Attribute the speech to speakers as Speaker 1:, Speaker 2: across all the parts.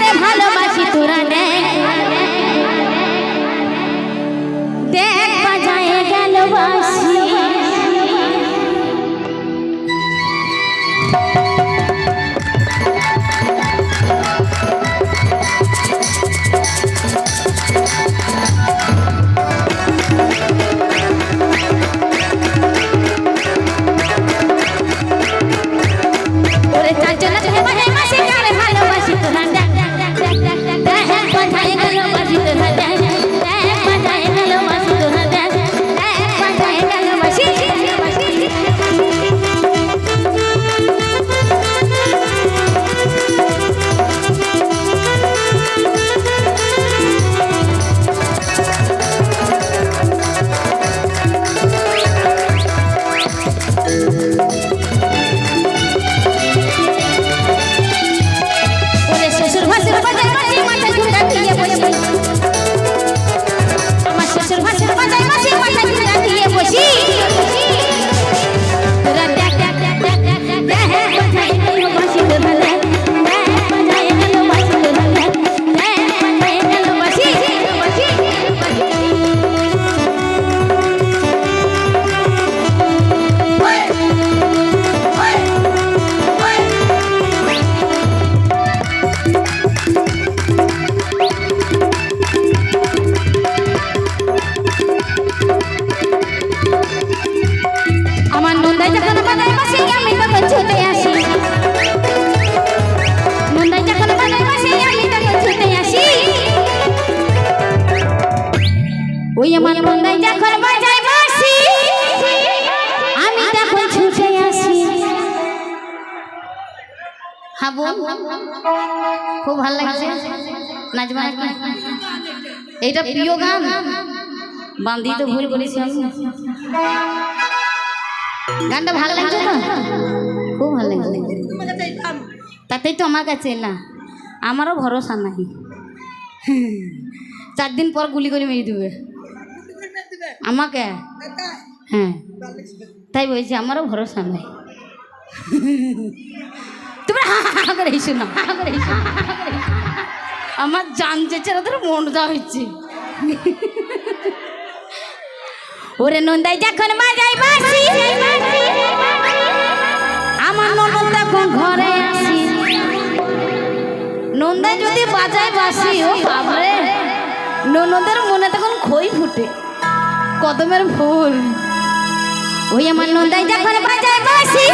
Speaker 1: তোমারে ভালোবাসি হ্যাঁ বোন খুব ভালো লাগছে। নাচবা এইটা প্রিয় গান। বান্ধি তো ভুল করেছি গানটা ভালো লাগছে না খুব ভালো লাগছে। তাতেই তো আমার কাছে না আমারও ভরসা নাই। চার দিন পর গুলি করে মেরে দেবে। আমাকে? হ্যাঁ। তাই বলছি আমারও ভরসা নাই। আমার জান চেয়েছে ওদের মন দেওয়া হচ্ছে ওরে নন্দাই, যখন বাজাই বাসি আমার নন্দন তখন ঘরে আসি। নন্দাই যদি বাজায় বাসি ও বাবরে, ননদের মনে তখন খই ফুটে, কদমের ফুল ওই আমার নন্দাই যখন বাজাই বাসি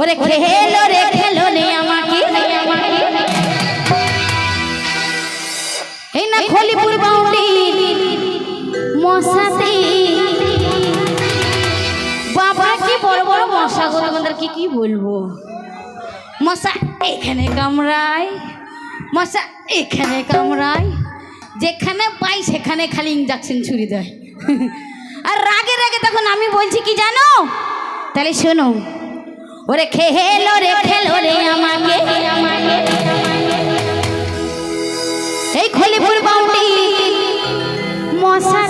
Speaker 1: ওরে খেলো রে, খেলো নে আমাকে। এই না খলিপুর বাউন্ডি, মশাতে। বাবা, কি বড় বড় মশা গো তোমাদেরকে কি বলব? মশা এখানে কামড়ায়, মশা এখানে কামড়ায়। যেখানে পাই সেখানে খালি ইঞ্জেকশন ছুরি দেয়। আর রাগে রাগে তখন আমি বলছি কি জানো? তাহলে শোনো ওরে খেলো রে খেলো রে আমাকে। এই খলিপুর বাউটি মশা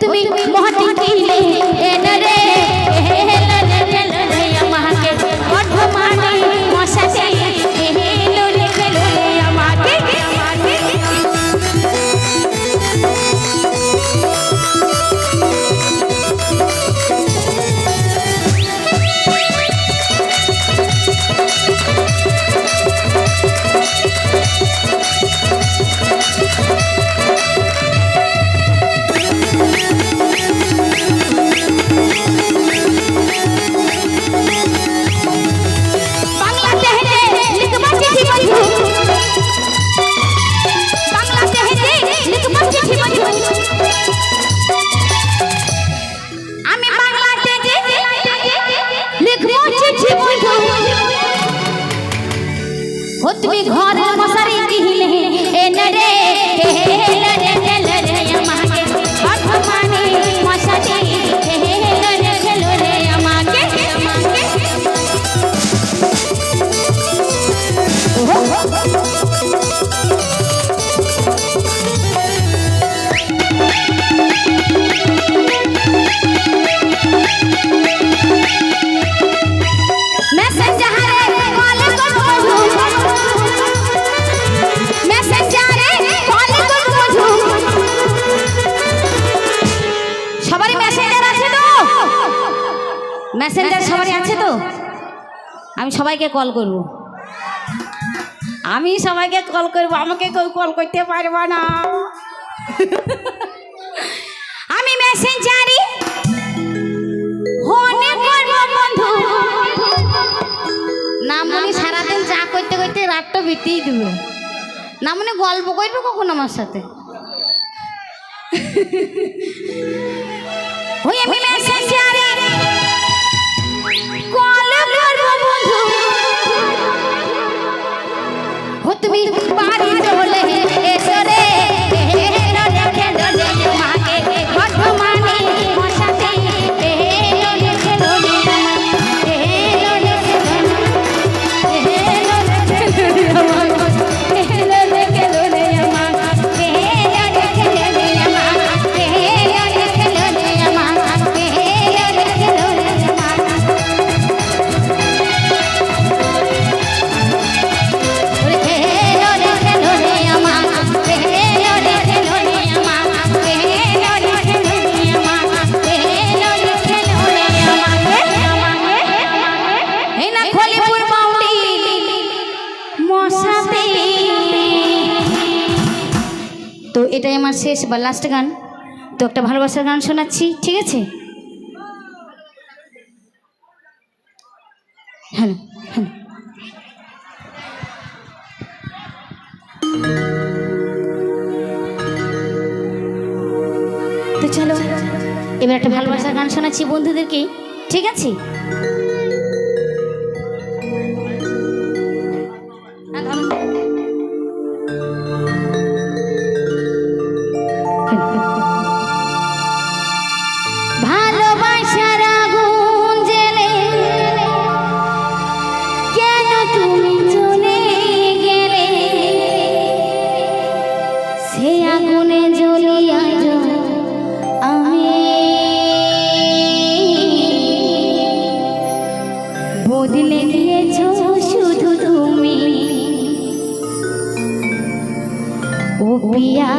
Speaker 1: তুমি মহাটি কিলে এনারে हो तुम्हें घर मसारी किहने ए नरे আমি সবাইকে কল করব। আমি সবাইকে কল করব, আমাকে কেউ কল করতে পারব না। আমি মেসেঞ্জারি ফোনে করব বন্ধু না মনে সারাদিন যা করতে করতে রাতটা বিতেই দেবে। না মনে গল্প করবে কখন আমার সাথে? ওই আমি তুমি বাড়ি তো এটাই আমার শেষ বা লাস্ট গান। তো একটা ভালোবাসার গান শোনাচ্ছি, ঠিক আছে? Hello hello. তো চলো, এবার একটা ভালোবাসার গান শোনাচ্ছি বন্ধুদেরকে, ঠিক আছে? বদলে দিয়েছ শুধু তুমি। ও পিয়া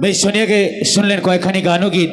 Speaker 2: বেশ সোনিয়াকে শুনলেন কয়েকখানি গানও গীত।